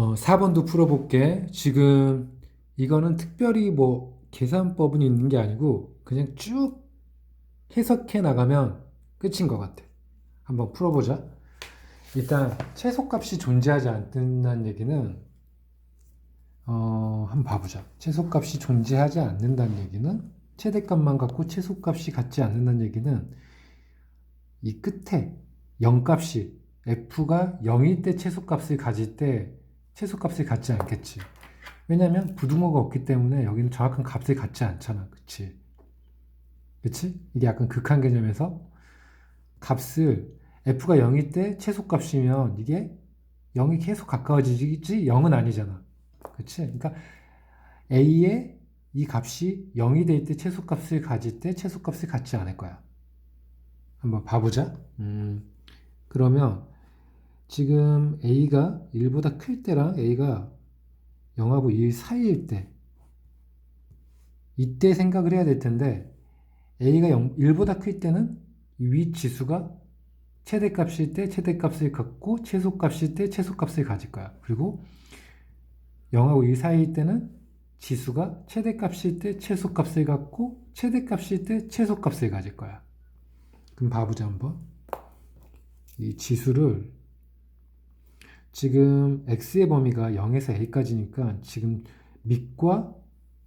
어, 4번도 풀어볼게. 지금 이거는 특별히 뭐 계산법은 있는 게 아니고 그냥 쭉 해석해 나가면 끝인 것 같아. 한번 풀어보자. 일단 최소값이 존재하지 않는다는 얘기는 어, 한번 봐보자. 최소값이 존재하지 않는다는 얘기는 최대값만 갖고 최소값이 같지 않는다는 얘기는 이 끝에 0값이 f가 0일 때 최소값을 가질 때 최소값을 갖지 않겠지. 왜냐면 부등호가 없기 때문에 여기는 정확한 값을 갖지 않잖아. 그치? 그치? 이게 약간 극한 개념에서 값을 f가 0일 때 최소값이면 이게 0이 계속 가까워지지 0은 아니잖아. 그치? 그러니까 a의 이 값이 0이 될 때 최소값을 가질 때 최소값을 갖지 않을 거야. 한번 봐보자. 음, 그러면 지금 a가 1보다 클 때랑 a가 0하고 1 사이일 때 이때 생각을 해야 될 텐데 a가 0, 1보다 클 때는 위 지수가 최대값일 때 최대값을 갖고 최소값일 때 최소값을 가질 거야. 그리고 0하고 1 사이일 때는 지수가 최대값일 때 최소값을 갖고 최대값일 때 최소값을 가질 거야. 그럼 봐보자 한번. 이 지수를 지금 x의 범위가 0에서 a까지니까 지금 밑과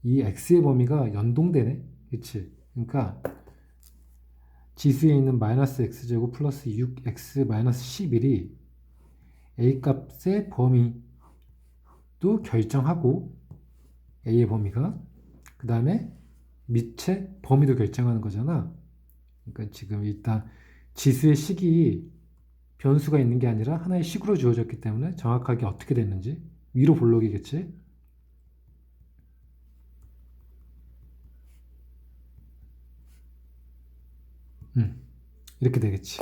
이 x의 범위가 연동되네. 그치? 그러니까 지수에 있는 마이너스 x제곱 플러스 6x 마이너스 11이 a 값의 범위도 결정하고 a의 범위가 그 다음에 밑의 범위도 결정하는 거잖아. 그러니까 지금 일단 지수의 식이 변수가 있는 게 아니라 하나의 식으로 주어졌기 때문에 정확하게 어떻게 됐는지 위로 볼록이겠지. 음, 이렇게 되겠지.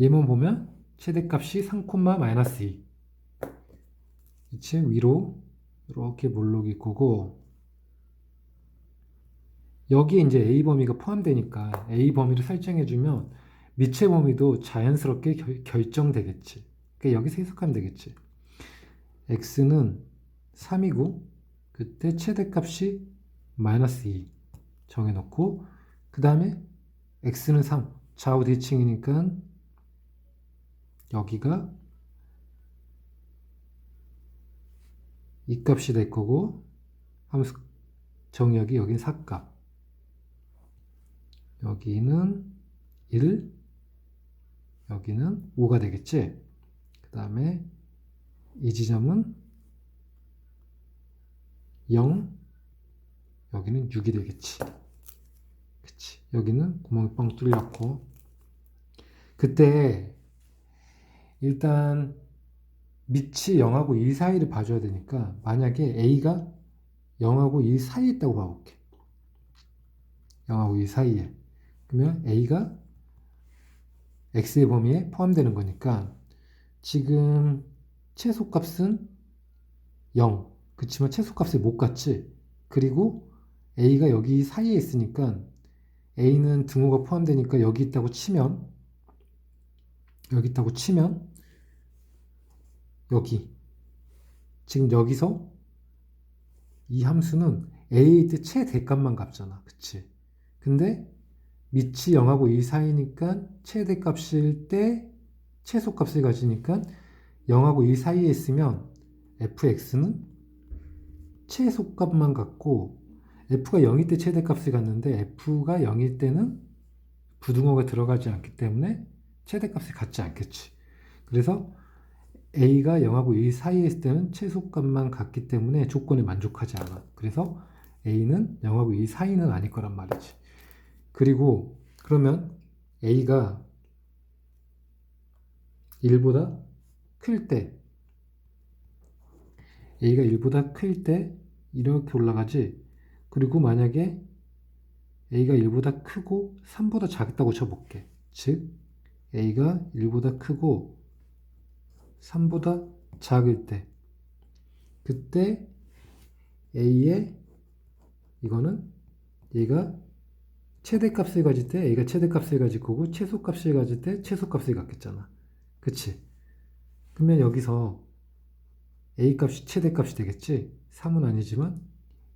얘만 보면 최대값이 3, 마이너스 2. 그치? 위로 이렇게 몰록이 거고 여기에 이제 A 범위가 포함되니까 A 범위를 설정해주면 미체 범위도 자연스럽게 결, 정되겠지. 그러니까 여기서 해석하면 되겠지. x는 3이고 그때 최대값이 마이너스 2 정해놓고 그 다음에 x는 3 좌우 대칭이니까 여기가 이 값이 될 거고 함수 정역이 여긴 4값. 여기는 1 여기는 5가 되겠지? 그 다음에 이 지점은 0 여기는 6이 되겠지. 그치? 여기는 구멍이 뻥 뚫렸고. 그때 일단 밑이 0하고 2 사이를 봐줘야 되니까 만약에 A가 0하고 2 사이에 있다고 봐볼게. 0하고 2 사이에. 그러면 A가 X의 범위에 포함되는 거니까 지금 최소값은 0 그치만 최소값을 못 갔지 그리고 A가 여기 사이에 있으니까 A는 등호가 포함되니까 여기 있다고 치면 여기 있다고 치면 여기. 지금 여기서 이 함수는 a의 때 최대값만 값잖아. 그치? 근데 밑이 0하고 2 사이니까 최대값일 때 최소값을 가지니까 0하고 2 사이에 있으면 fx는 최소값만 갖고 f가 0일 때 최대값을 갖는데 f가 0일 때는 부등호가 들어가지 않기 때문에 최대값을 갖지 않겠지 그래서 a가 0하고 2 사이에 있을 때는 최소값만 같기 때문에 조건에 만족하지 않아. 그래서 a는 0하고 2 사이는 아닐 거란 말이지. 그리고 그러면 a가 1보다 클 때, a가 1보다 클 때 이렇게 올라가지. 그리고 만약에 a가 1보다 크고 3보다 작다고 쳐볼게. 즉, a가 1보다 크고 3보다 작을 때 그때 a의 이거는 얘가 최대값을 가질 때 a가 최대값을 가질 거고 최소값을 가질 때 최소값을 갖겠잖아. 그치? 그러면 여기서 a 값이 최대값이 되겠지? 3은 아니지만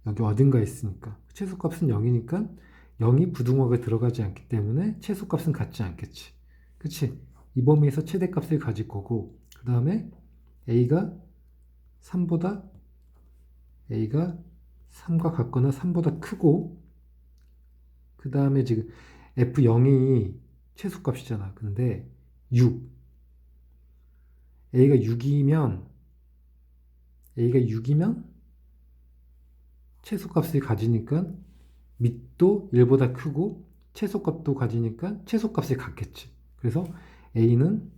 여기 어딘가 있으니까 최소값은 0이니까 0이 부등호가 들어가지 않기 때문에 최소값은 같지 않겠지. 그치? 이 범위에서 최대값을 가질 거고 그 다음에 a가 3보다 a가 3과 같거나 3보다 크고 그 다음에 지금 f0이 최소값이잖아. 근데 6 a가 6이면 a가 6이면 최소값을 가지니까 밑도 1보다 크고 최소값도 가지니까 최소값을 갖겠지. 그래서 a는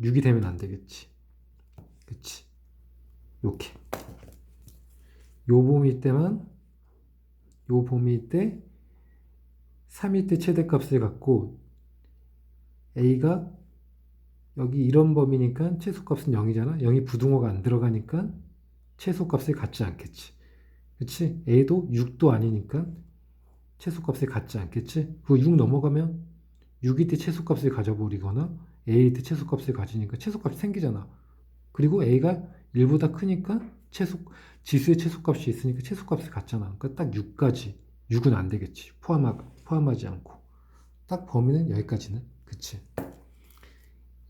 6이 되면 안 되겠지. 그치? 이렇게. 요 범위 때만 요 범위 때 3일 때 최대값을 갖고 a가 여기 이런 범위니까 최소값은 0이잖아. 0이 부등호가 안 들어가니까 최소값을 갖지 않겠지. 그치? a도 6도 아니니까 최소값을 갖지 않겠지? 그 6 넘어가면 6일 때 최소값을 가져버리거나 a일 때 최소값을 가지니까 최소값이 생기잖아. 그리고 a가 1보다 크니까 최소, 지수의 최소값이 있으니까 최소값을 갖잖아. 그러니까 딱 6까지. 6은 안 되겠지. 포함하, 포함하지 않고. 딱 범위는 여기까지는. 그치?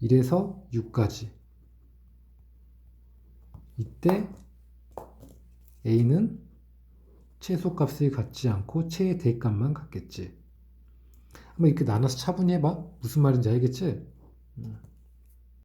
이래서 6까지. 이때 a는 최소값을 갖지 않고 최대값만 갖겠지. 한번 이렇게 나눠서 차분히 해봐. 무슨 말인지 알겠지? 음.